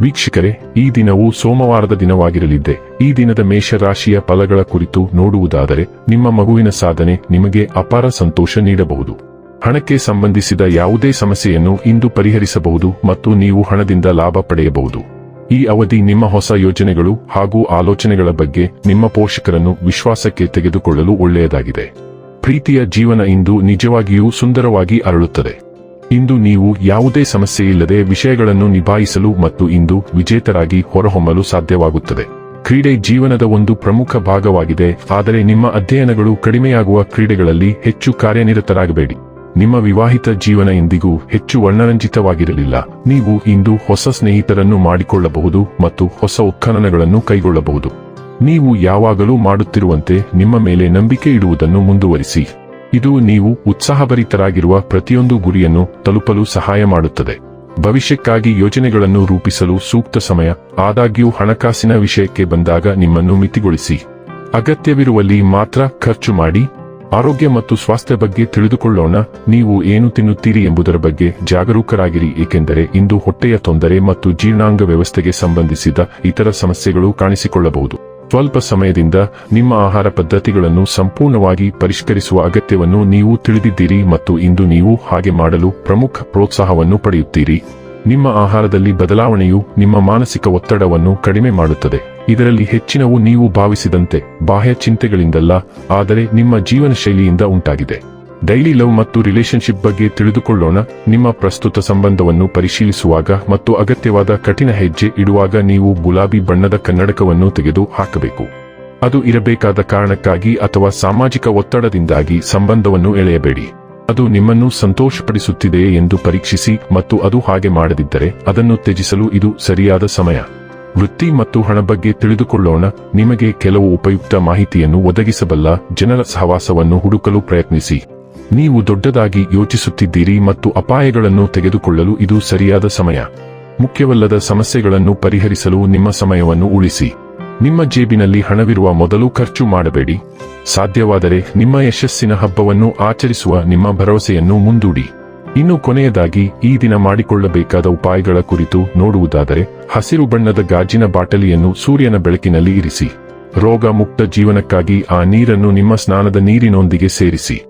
ವೀಕ್ಷಕರೇ, ಈ ದಿನವು ಸೋಮವಾರದ ದಿನವಾಗಿರಲಿದ್ದೆ. ಈ ದಿನದ ಮೇಷರಾಶಿಯ ಫಲಗಳ ಕುರಿತು ನೋಡುವುದಾದರೆ, ನಿಮ್ಮ ಮಗುವಿನ ಸಾಧನೆ ನಿಮಗೆ ಅಪಾರ ಸಂತೋಷ ನೀಡಬಹುದು. ಹಣಕ್ಕೆ ಸಂಬಂಧಿಸಿದ ಯಾವುದೇ ಸಮಸ್ಯೆಯನ್ನು ಇಂದು ಪರಿಹರಿಸಬಹುದು ಮತ್ತು ನೀವು ಹಣದಿಂದ ಲಾಭ ಪಡೆಯಬಹುದು. ಈ ಅವಧಿ ನಿಮ್ಮ ಹೊಸ ಯೋಜನೆಗಳು ಹಾಗೂ ಆಲೋಚನೆಗಳ ಬಗ್ಗೆ ನಿಮ್ಮ ಪೋಷಕರನ್ನು ವಿಶ್ವಾಸಕ್ಕೆ ತೆಗೆದುಕೊಳ್ಳಲು ಒಳ್ಳೆಯದಾಗಿದೆ. ಪ್ರೀತಿಯ ಜೀವನ ಇಂದು ನಿಜವಾಗಿಯೂ ಸುಂದರವಾಗಿ ಅರಳುತ್ತದೆ. ಇಂದು ನೀವು ಯಾವುದೇ ಸಮಸ್ಯೆ ಇಲ್ಲದೆ ವಿಷಯಗಳನ್ನು ನಿಭಾಯಿಸಲು ಮತ್ತು ಇಂದು ವಿಜೇತರಾಗಿ ಹೊರಹೊಮ್ಮಲು ಸಾಧ್ಯವಾಗುತ್ತದೆ. ಕ್ರೀಡೆ ಜೀವನದ ಒಂದು ಪ್ರಮುಖ ಭಾಗವಾಗಿದೆ, ಆದರೆ ನಿಮ್ಮ ಅಧ್ಯಯನಗಳು ಕಡಿಮೆಯಾಗುವ ಕ್ರೀಡೆಗಳಲ್ಲಿ ಹೆಚ್ಚು ಕಾರ್ಯನಿರತರಾಗಬೇಡಿ. ನಿಮ್ಮ ವಿವಾಹಿತ ಜೀವನ ಎಂದಿಗೂ ಹೆಚ್ಚು ವರ್ಣರಂಜಿತವಾಗಿರಲಿಲ್ಲ. ನೀವು ಇಂದು ಹೊಸ ಸ್ನೇಹಿತರನ್ನು ಮಾಡಿಕೊಳ್ಳಬಹುದು ಮತ್ತು ಹೊಸ ಉತ್ಖನನಗಳನ್ನು ಕೈಗೊಳ್ಳಬಹುದು. ನೀವು ಯಾವಾಗಲೂ ಮಾಡುತ್ತಿರುವಂತೆ ನಿಮ್ಮ ಮೇಲೆ ನಂಬಿಕೆ ಇಡುವುದನ್ನು ಮುಂದುವರಿಸಿ. ಇದು ನೀವು ಉತ್ಸಾಹಭರಿತರಾಗಿರುವ ಪ್ರತಿಯೊಂದು ಗುರಿಯನ್ನು ತಲುಪಲು ಸಹಾಯ ಮಾಡುತ್ತದೆ. ಭವಿಷ್ಯಕ್ಕಾಗಿ ಯೋಜನೆಗಳನ್ನು ರೂಪಿಸಲು ಸೂಕ್ತ ಸಮಯ, ಆದಾಗ್ಯೂ ಹಣಕಾಸಿನ ವಿಷಯಕ್ಕೆ ಬಂದಾಗ ನಿಮ್ಮನ್ನು ಮಿತಿಗೊಳಿಸಿ. ಅಗತ್ಯವಿರುವಲ್ಲಿ ಮಾತ್ರ ಖರ್ಚು ಮಾಡಿ. ಆರೋಗ್ಯ ಮತ್ತು ಸ್ವಾಸ್ಥ್ಯ ಬಗ್ಗೆ ತಿಳಿದುಕೊಳ್ಳೋಣ, ನೀವು ಏನು ತಿನ್ನುತ್ತೀರಿ ಎಂಬುದರ ಬಗ್ಗೆ ಜಾಗರೂಕರಾಗಿರಿ, ಏಕೆಂದರೆ ಇಂದು ಹೊಟ್ಟೆಯ ತೊಂದರೆ ಮತ್ತು ಜೀರ್ಣಾಂಗ ವ್ಯವಸ್ಥೆಗೆ ಸಂಬಂಧಿಸಿದ ಇತರ ಸಮಸ್ಯೆಗಳು ಕಾಣಿಸಿಕೊಳ್ಳಬಹುದು. ಸ್ವಲ್ಪ ಸಮಯದಿಂದ ನಿಮ್ಮ ಆಹಾರ ಪದ್ಧತಿಗಳನ್ನು ಸಂಪೂರ್ಣವಾಗಿ ಪರಿಷ್ಕರಿಸುವ ಅಗತ್ಯವನ್ನು ನೀವು ತಿಳಿದಿದ್ದೀರಿ ಮತ್ತು ಇಂದು ನೀವು ಹಾಗೆ ಮಾಡಲು ಪ್ರಮುಖ ಪ್ರೋತ್ಸಾಹವನ್ನು ಪಡೆಯುತ್ತೀರಿ. ನಿಮ್ಮ ಆಹಾರದಲ್ಲಿ ಬದಲಾವಣೆಯು ನಿಮ್ಮ ಮಾನಸಿಕ ಒತ್ತಡವನ್ನು ಕಡಿಮೆ ಮಾಡುತ್ತದೆ. ಇದರಲ್ಲಿ ಹೆಚ್ಚಿನವು ನೀವು ಭಾವಿಸಿದಂತೆ ಬಾಹ್ಯ ಚಿಂತೆಗಳಿಂದಲ್ಲ, ಆದರೆ ನಿಮ್ಮ ಜೀವನ ಶೈಲಿಯಿಂದ ಉಂಟಾಗಿದೆ. ಡೈಲಿ ಲವ್ ಮತ್ತು ರಿಲೇಶನ್ಶಿಪ್ ಬಗ್ಗೆ ತಿಳಿದುಕೊಳ್ಳೋಣ. ನಿಮ್ಮ ಪ್ರಸ್ತುತ ಸಂಬಂಧವನ್ನು ಪರಿಶೀಲಿಸುವಾಗ ಮತ್ತು ಅಗತ್ಯವಾದ ಕಠಿಣ ಹೆಜ್ಜೆ ಇಡುವಾಗ ನೀವು ಗುಲಾಬಿ ಬಣ್ಣದ ಕನ್ನಡಕವನ್ನು ತೆಗೆದು ಹಾಕಬೇಕು. ಅದು ಇರಬೇಕಾದ ಕಾರಣಕ್ಕಾಗಿ ಅಥವಾ ಸಾಮಾಜಿಕ ಒತ್ತಡದಿಂದಾಗಿ ಸಂಬಂಧವನ್ನು ಎಳೆಯಬೇಡಿ. ಅದು ನಿಮ್ಮನ್ನು ಸಂತೋಷಪಡಿಸುತ್ತಿದೆಯೇ ಎಂದು ಪರೀಕ್ಷಿಸಿ ಮತ್ತು ಅದು ಹಾಗೆ ಮಾಡದಿದ್ದರೆ ಅದನ್ನು ತ್ಯಜಿಸಲು ಇದು ಸರಿಯಾದ ಸಮಯ. ವೃತ್ತಿ ಮತ್ತು ಹಣ ಬಗ್ಗೆ ತಿಳಿದುಕೊಳ್ಳೋಣ. ನಿಮಗೆ ಕೆಲವು ಉಪಯುಕ್ತ ಮಾಹಿತಿಯನ್ನು ಒದಗಿಸಬಲ್ಲ ಜನರ ಸಹವಾಸವನ್ನು ಹುಡುಕಲು ಪ್ರಯತ್ನಿಸಿ. ನೀವು ದೊಡ್ಡದಾಗಿ ಯೋಚಿಸುತ್ತಿದ್ದೀರಿ ಮತ್ತು ಅಪಾಯಗಳನ್ನು ತೆಗೆದುಕೊಳ್ಳಲು ಇದು ಸರಿಯಾದ ಸಮಯ. ಮುಖ್ಯವಲ್ಲದ ಸಮಸ್ಯೆಗಳನ್ನು ಪರಿಹರಿಸಲು ನಿಮ್ಮ ಸಮಯವನ್ನು ಉಳಿಸಿ. ನಿಮ್ಮ ಜೇಬಿನಲ್ಲಿ ಹಣವಿರುವ ಮೊದಲು ಖರ್ಚು ಮಾಡಬೇಡಿ. ಸಾಧ್ಯವಾದರೆ ನಿಮ್ಮ ಯಶಸ್ಸಿನ ಹಬ್ಬವನ್ನು ಆಚರಿಸುವ ನಿಮ್ಮ ಭರವಸೆಯನ್ನು ಮುಂದೂಡಿ. ಇನ್ನು ಕೊನೆಯದಾಗಿ, ಈ ದಿನ ಮಾಡಿಕೊಳ್ಳಬೇಕಾದ ಉಪಾಯಗಳ ಕುರಿತು ನೋಡುವುದಾದರೆ, ಹಸಿರು ಬಣ್ಣದ ಗಾಜಿನ ಬಾಟಲಿಯನ್ನು ಸೂರ್ಯನ ಬೆಳಕಿನಲ್ಲಿ ಇರಿಸಿ. ರೋಗ ಮುಕ್ತ ಜೀವನಕ್ಕಾಗಿ ಆ ನೀರನ್ನು ನಿಮ್ಮ ಸ್ನಾನದ ನೀರಿನೊಂದಿಗೆ ಸೇರಿಸಿ.